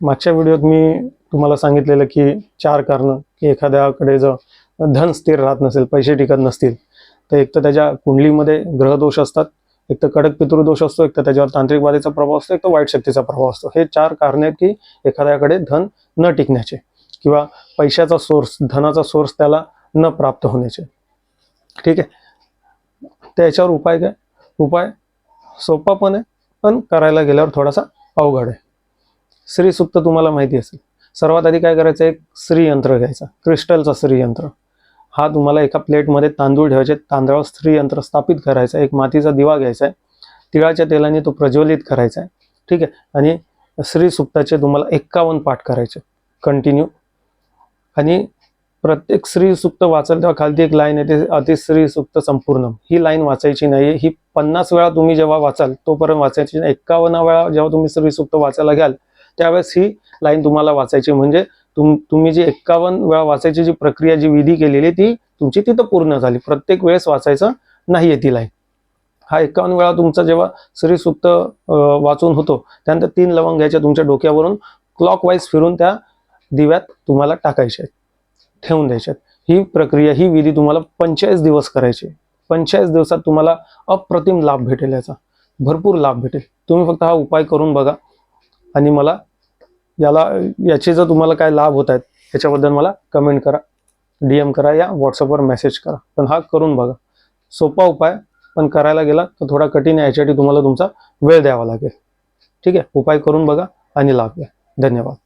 मागच्या व्हिडिओत मी तुम्हाला सांगितलेलं की चार कारणं की एखाद्याकडे जर धन स्थिर राहत नसेल पैसे टिकत नसतील तर एक तर त्याच्या कुंडलीमध्ये ग्रहदोष असतात एक तर कडक पितृदोष असतो एक तर त्याच्यावर तांत्रिक बाधेचा प्रभाव असतो एक तर वाईट शक्तीचा प्रभाव असतो. हे चार कारणे आहेत की एखाद्याकडे धन न टिकण्याचे किंवा पैशाचा सोर्स धनाचा सोर्स त्याला न प्राप्त होण्याचे. ठीक आहे? तर याच्यावर उपाय काय? उपाय सोपा पण आहे पण करायला गेल्यावर थोडासा अवघड आहे. श्री तुम्हाला माहिती असेल. सर्वात आधी काय करायचं? एक श्रीयंत्र घ्यायचा. क्रिस्टलचा स्त्रीयंत्र हा तुम्हाला एका प्लेटमध्ये तांदूळ ठेवायचे. तांदळावर स्त्रीयंत्र स्थापित करायचा. एक मातीचा दिवा घ्यायचा आहे. तिळाच्या तेलाने तो प्रज्वलित करायचा आहे. ठीक आहे? आणि श्री तुम्हाला एक्कावन्न पाठ करायचे. कंटिन्यू आणि प्रत्येक श्री सुक्त वाचाल तेव्हा खालती एक लाईन येते. अतिश्री सुक्त संपूर्ण ही लाईन वाचायची नाही ही पन्नास वेळा तुम्ही जेव्हा वाचाल तोपर्यंत वाचायची नाही. एक्कावन्न वेळा जेव्हा तुम्ही श्री वाचायला घ्याल त्यावेळेस ही लाईन तुम्हाला वाचायची म्हणजे तुम तुम्ही जी एक्कावन्न वेळा वाचायची जी प्रक्रिया जी विधी केलेली ती तुमची तिथं पूर्ण झाली. प्रत्येक वेळेस वाचायचं नाहीये ती लाईन. हा एकावन्न वेळा तुमचा जेव्हा श्रीसुक्त वाचून होतो त्यानंतर तीन लवंग घ्यायच्या तुमच्या डोक्यावरून क्लॉकवाईज फिरून त्या दिव्यात तुम्हाला टाकायचे आहेत. ठेवून द्यायचे आहेत. ही प्रक्रिया ही विधी तुम्हाला पंचेचाळीस दिवस करायची पंचेचाळीस दिवसात तुम्हाला अप्रतिम लाभ भेटेल याचा. भरपूर लाभ भेटेल. तुम्ही फक्त हा उपाय करून बघा आणि मला याला याचे जर तुम्हाला काय लाभ होत आहेत याच्याबद्दल मला कमेंट करा डी एम करा या व्हॉट्सअपवर मेसेज करा. पण हा करून बघा. सोपा उपाय पण करायला गेला तर थोडा कठीण आहे याच्यासाठी तुम्हाला तुमचा वेळ द्यावा लागेल. ठीक आहे? उपाय करून बघा आणि लाभ घ्या. धन्यवाद.